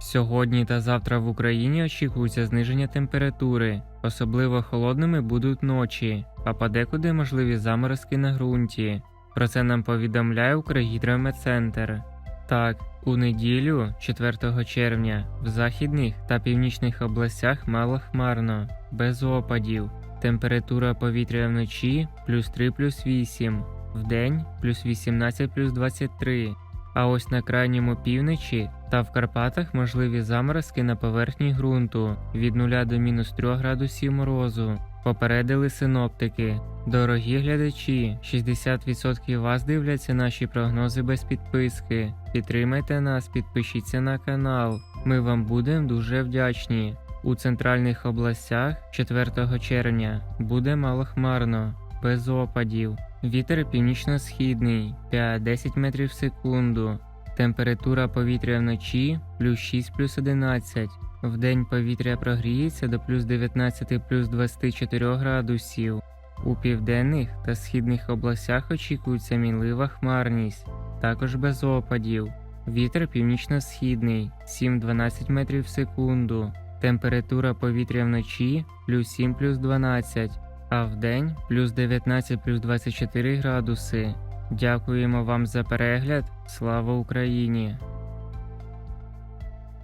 Сьогодні та завтра в Україні очікується зниження температури. Особливо холодними будуть ночі, а подекуди можливі заморозки на ґрунті. Про це нам повідомляє Укргідрометцентр. Так, у неділю, 4 червня, в західних та північних областях малохмарно, без опадів. Температура повітря вночі плюс 3 плюс 8, вдень плюс 18 плюс 23. А ось на крайньому півночі та в Карпатах можливі заморозки на поверхні ґрунту від 0 до мінус 3 градусів морозу. Попередили синоптики. Дорогі глядачі, 60% вас дивляться наші прогнози без підписки. Підтримайте нас, підпишіться на канал. Ми вам будемо дуже вдячні. У центральних областях 4 червня буде малохмарно, без опадів. Вітер північно-східний 5-10 метрів в секунду. Температура повітря вночі плюс 6 плюс 11. Вдень повітря прогріється до плюс 19 плюс 24 градусів. У південних та східних областях очікується мінлива хмарність, також без опадів. Вітер північно-східний 7-12 метрів в секунду. Температура повітря вночі плюс 7 плюс 12, а вдень плюс 19 плюс 24 градуси. Дякуємо вам за перегляд. Слава Україні!